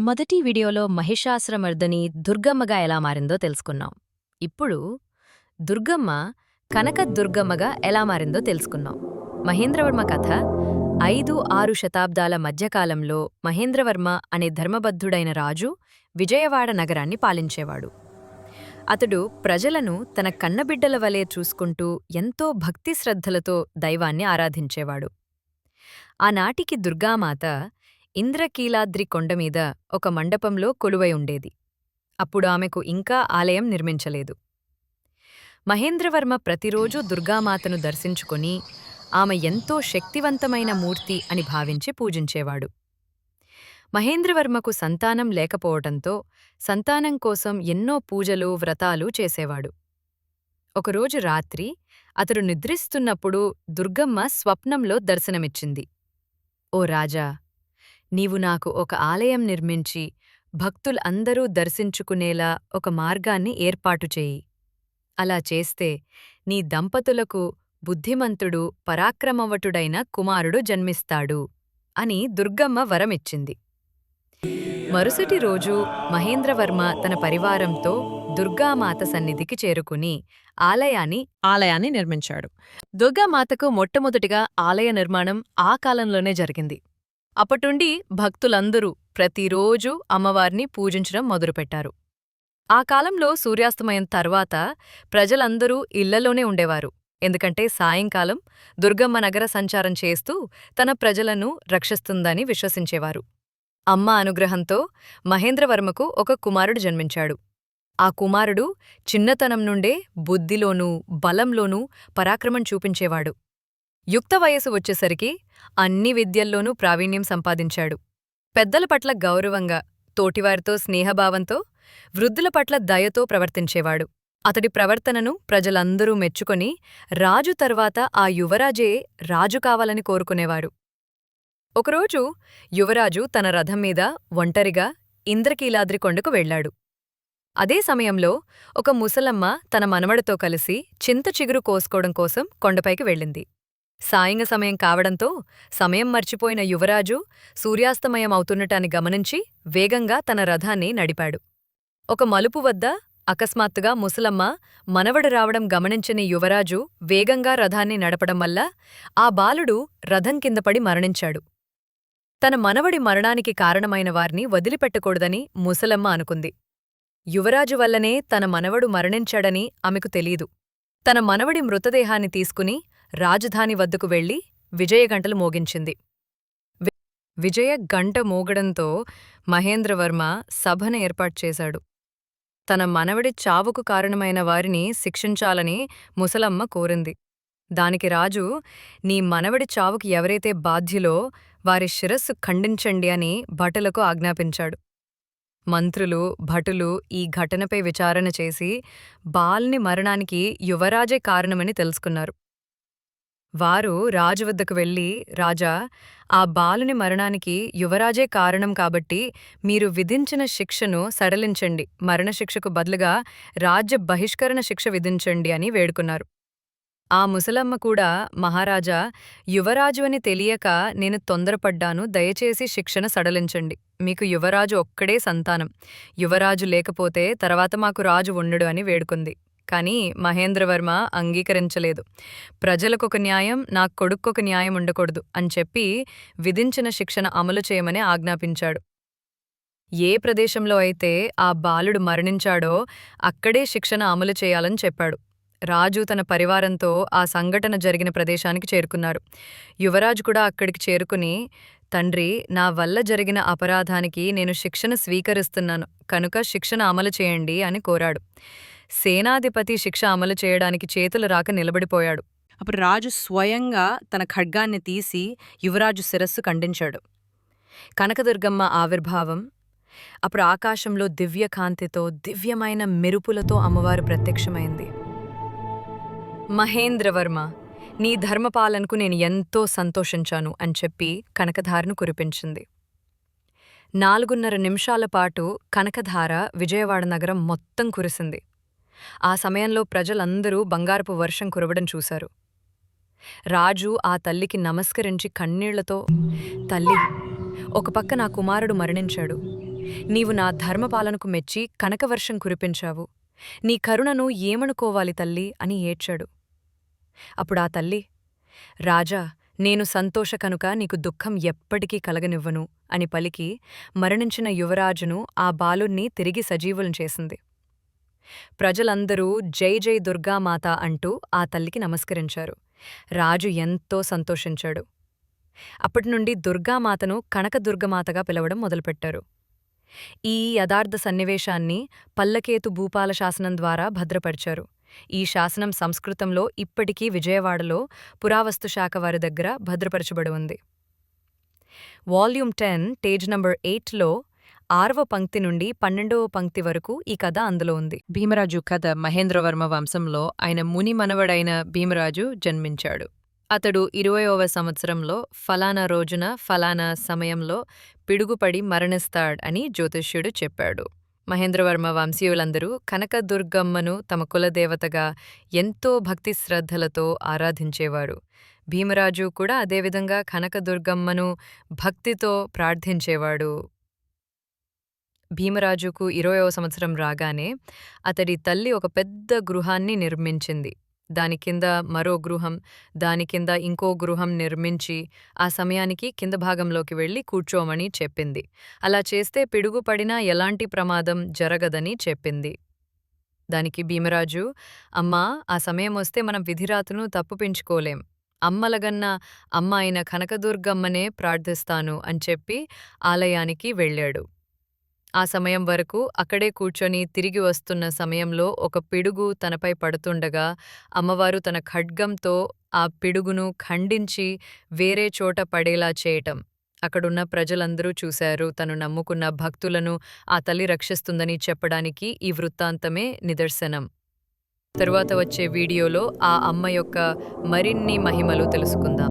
మొదటి వీడియోలో మహిషాశ్రమర్దని దుర్గమ్మగా ఎలా మారిందో తెలుసుకున్నాం. ఇప్పుడు దుర్గమ్మ కనక దుర్గమ్మగా ఎలా మారిందో తెలుసుకున్నాం. మహేంద్రవర్మ కథ ఐదు ఆరు శతాబ్దాల మధ్యకాలంలో మహేంద్రవర్మ అనే ధర్మబద్ధుడైన రాజు విజయవాడ నగరాన్ని పాలించేవాడు. అతడు ప్రజలను తన కన్నబిడ్డల వలె చూసుకుంటూ ఎంతో భక్తి శ్రద్ధలతో దైవాన్ని ఆరాధించేవాడు. ఆనాటికి దుర్గామాత ఇంద్రకీలాద్రి కొండమీద ఒక మండపంలో కొలువై ఉండేది. అప్పుడు ఆమెకు ఇంకా ఆలయం నిర్మించలేదు. మహేంద్రవర్మ ప్రతిరోజూ దుర్గామాతను దర్శించుకొని ఆమె ఎంతో శక్తివంతమైన మూర్తి అని భావించి పూజించేవాడు. మహేంద్రవర్మకు సంతానం లేకపోవటంతో సంతానం కోసం ఎన్నో పూజలు వ్రతాలు చేసేవాడు. ఒకరోజు రాత్రి అతడు నిద్రిస్తున్నప్పుడు దుర్గమ్మ స్వప్నంలో దర్శనమిచ్చింది. ఓ రాజా నీవు నాకు ఒక ఆలయం నిర్మించి భక్తులందరూ దర్శించుకునేలా ఒక మార్గాన్ని ఏర్పాటు చేయి. అలా చేస్తే నీ దంపతులకు బుద్ధిమంతుడు పరాక్రమవటుడైన కుమారుడు జన్మిస్తాడు అని దుర్గమ్మ వరమిచ్చింది. మరుసటి రోజు మహేంద్రవర్మ తన పరివారంతో దుర్గామాత సన్నిధికి చేరుకుని ఆలయాన్ని ఆలయాన్ని నిర్మించాడు. దుర్గామాతకు మొట్టమొదటిగా ఆలయ నిర్మాణం ఆ కాలంలోనే జరిగింది. అప్పటుండి భక్తులందరూ ప్రతిరోజూ అమ్మవారిని పూజించడం మొదలుపెట్టారు. ఆ కాలంలో సూర్యాస్తమయం తర్వాత ప్రజలందరూ ఇళ్ళలోనే ఉండేవారు. ఎందుకంటే సాయంకాలం దుర్గమ్మ నగర సంచారం చేస్తూ తన ప్రజలను రక్షిస్తుందని విశ్వసించేవారు. అమ్మ అనుగ్రహంతో మహేంద్రవర్మకు ఒక కుమారుడు జన్మించాడు. ఆ కుమారుడు చిన్నతనం నుండే బుద్ధిలోనూ బలంలోనూ పరాక్రమం చూపించేవాడు. యుక్త వయసు వచ్చేసరికి అన్ని విద్యల్లోనూ ప్రావీణ్యం సంపాదించాడు. పెద్దల పట్ల గౌరవంగా తోటివారితో స్నేహభావంతో వృద్ధుల పట్ల దయతో ప్రవర్తించేవాడు. అతడి ప్రవర్తనను ప్రజలందరూ మెచ్చుకొని రాజు తర్వాత ఆ యువరాజే రాజు కావాలని కోరుకునేవారు ఒకరోజు యువరాజు తన రథం మీద ఒంటరిగా ఇంద్రకీలాద్రి కొండకు వెళ్ళాడు అదే సమయంలో ఒక ముసలమ్మ తన మనవడితో కలిసి చింత చిగురు కోసుకోవడం కోసం కొండపైకి వెళ్ళింది. సాయంగ సమయం కావడంతో సమయం మర్చిపోయిన యువరాజు సూర్యాస్తమయం అవుతున్నటాన్ని గమనించి వేగంగా తన రథాన్ని నడిపాడు. ఒక మలుపు వద్ద అకస్మాత్తుగా ముసలమ్మ మనవడు రావడం గమనించని యువరాజు వేగంగా రథాన్ని నడపడం వల్ల ఆ బాలుడు రథం కిందపడి మరణించాడు. తన మనవడి మరణానికి కారణమైన వారిని వదిలిపెట్టకూడదని ముసలమ్మ అనుకుంది. యువరాజు వల్లనే తన మనవడు మరణించాడని ఆమెకు తెలీదు. తన మనవడి మృతదేహాన్ని తీసుకుని రాజధాని వద్దకు వెళ్ళి విజయగంటలు మోగించింది. విజయ గంట మోగడంతో మహేంద్రవర్మ సభను ఏర్పాటు చేశాడు. తన మనవడి చావుకు కారణమైన వారిని శిక్షించాలని ముసలమ్మ కోరింది. దానికి రాజు నీ మనవడి చావుకు ఎవరైతే బాధ్యులో వారి శిరస్సు ఖండించండి అని భటులకు ఆజ్ఞాపించాడు. మంత్రులు భటులు ఈ ఘటనపై విచారణ చేసి బాల్ని మరణానికి యువరాజే కారణమని తెలుసుకున్నారు. వారు రాజు వద్దకు వెళ్ళి రాజా ఆ బాలుని మరణానికి యువరాజే కారణం కాబట్టి మీరు విధించిన శిక్షను సడలించండి. మరణశిక్షకు బదులుగా రాజ్య బహిష్కరణ శిక్ష విధించండి అని వేడుకున్నారు. ఆ ముసలమ్మ కూడా మహారాజా యువరాజు అని తెలియక నేను తొందరపడ్డాను. దయచేసి శిక్షణ సడలించండి. మీకు యువరాజు ఒక్కడే సంతానం. యువరాజు లేకపోతే తర్వాత మాకు రాజు ఉండడు అని వేడుకుంది. కానీ మహేంద్రవర్మ అంగీకరించలేదు. ప్రజలకొక న్యాయం నా కొడుక్కొక న్యాయం ఉండకూడదు అని చెప్పి విధించిన శిక్షణ అమలు చేయమని ఆజ్ఞాపించాడు. ఏ ప్రదేశంలో అయితే ఆ బాలుడు మరణించాడో అక్కడే శిక్షణ అమలు చేయాలని చెప్పాడు. రాజు తన పరివారంతో ఆ సంఘటన జరిగిన ప్రదేశానికి చేరుకున్నారు. యువరాజు కూడా అక్కడికి చేరుకుని తండ్రి నా వల్ల జరిగిన అపరాధానికి నేను శిక్షణ స్వీకరిస్తున్నాను. కనుక శిక్షణ అమలు చేయండి అని కోరాడు. సేనాధిపతి శిక్ష అమలు చేయడానికి చేతులు రాక నిలబడిపోయాడు. అప్పుడు రాజు స్వయంగా తన ఖడ్గాన్ని తీసి యువరాజు శిరస్సు ఖండించాడు. కనకదుర్గమ్మ ఆవిర్భావం అప్పుడు ఆకాశంలో దివ్యకాంతితో దివ్యమైన మెరుపులతో అమ్మవారు ప్రత్యక్షమైంది. మహేంద్రవర్మ నీ ధర్మపాలనకు నేను ఎంతో సంతోషించాను అని చెప్పి కనకధారను కురిపించింది. నాలుగున్నర నిమిషాల పాటు కనకధార విజయవాడ నగరం మొత్తం కురిసింది. ఆ సమయంలో ప్రజలందరూ బంగారపు వర్షం కురవడం చూశారు. రాజు ఆ తల్లికి నమస్కరించి కన్నీళ్ళతో తల్లి ఒక పక్క నా కుమారుడు మరణించాడు. నీవు నా ధర్మపాలనకు మెచ్చి కనకవర్షం కురిపించావు. నీ కరుణను ఏమనుకోవాలి తల్లి అని ఏడ్చాడు. అప్పుడా తల్లి రాజా నేను సంతోష కనుక నీకు దుఃఖం ఎప్పటికీ కలగనివ్వను అని పలికి మరణించిన యువరాజును ఆ బాలుణ్ణి తిరిగి సజీవులం చేసింది. ప్రజలందరూ జై జై దుర్గామాత అంటూ ఆ తల్లికి నమస్కరించారు. రాజు ఎంతో సంతోషించాడు. అప్పటినుండి దుర్గామాతను కనకదుర్గమాతగా పిలవడం మొదలుపెట్టారు. ఈ యథార్థ సన్నివేశాన్ని పల్లకేతు భూపాల శాసనం ద్వారా భద్రపరిచారు. ఈ శాసనం సంస్కృతంలో ఇప్పటికీ విజయవాడలో పురావస్తు శాఖ వారి దగ్గర భద్రపరచబడి ఉంది. వాల్యూమ్ టెన్ పేజ్ నంబర్ ఎయిట్లో ఆరవ పంక్తి నుండి పన్నెండవ పంక్తి వరకు ఈ కథ అందులో ఉంది. భీమరాజు కథ మహేంద్రవర్మ వంశంలో ఆయన ముని మనవడైన భీమరాజు జన్మించాడు. అతడు ఇరవయవ సంవత్సరంలో ఫలానా రోజున ఫలానా సమయంలో పిడుగుపడి మరణిస్తాడ్ అని జ్యోతిష్యుడు చెప్పాడు. మహేంద్రవర్మ వంశీయులందరూ కనకదుర్గమ్మను తమ కులదేవతగా ఎంతో భక్తి శ్రద్ధలతో ఆరాధించేవారు. భీమరాజు కూడా అదేవిధంగా కనకదుర్గమ్మను భక్తితో ప్రార్థించేవాడు భీమరాజుకు ఇరవయవ సంవత్సరం రాగానే అతడి తల్లి ఒక పెద్ద గృహాన్ని నిర్మించింది. దాని కింద మరో గృహం దాని కింద ఇంకో గృహం నిర్మించి ఆ సమయానికి కింద భాగంలోకి వెళ్ళి కూర్చోమని చెప్పింది. అలా చేస్తే పిడుగుపడినా ఎలాంటి ప్రమాదం జరగదని చెప్పింది. దానికి భీమరాజు అమ్మా ఆ సమయం వస్తే మనం విధిరాతును తప్పుపించుకోలేం అమ్మలగన్న అమ్మ అయిన కనకదుర్గమ్మనే ప్రార్థిస్తాను అని చెప్పి ఆలయానికి వెళ్ళాడు. ఆ సమయం వరకు అక్కడే కూర్చొని తిరిగి వస్తున్న సమయంలో ఒక పిడుగు తనపై పడుతుండగా అమ్మవారు తన ఖడ్గంతో ఆ పిడుగును ఖండించి వేరే చోట పడేలా చేయటం. అక్కడున్న ప్రజలందరూ చూశారు తను నమ్ముకున్న భక్తులను ఆ తల్లి రక్షిస్తుందని చెప్పడానికి ఈ వృత్తాంతమే నిదర్శనం. తరువాత వచ్చే వీడియోలో ఆ అమ్మ యొక్క మరిన్ని మహిమలు తెలుసుకుందాం.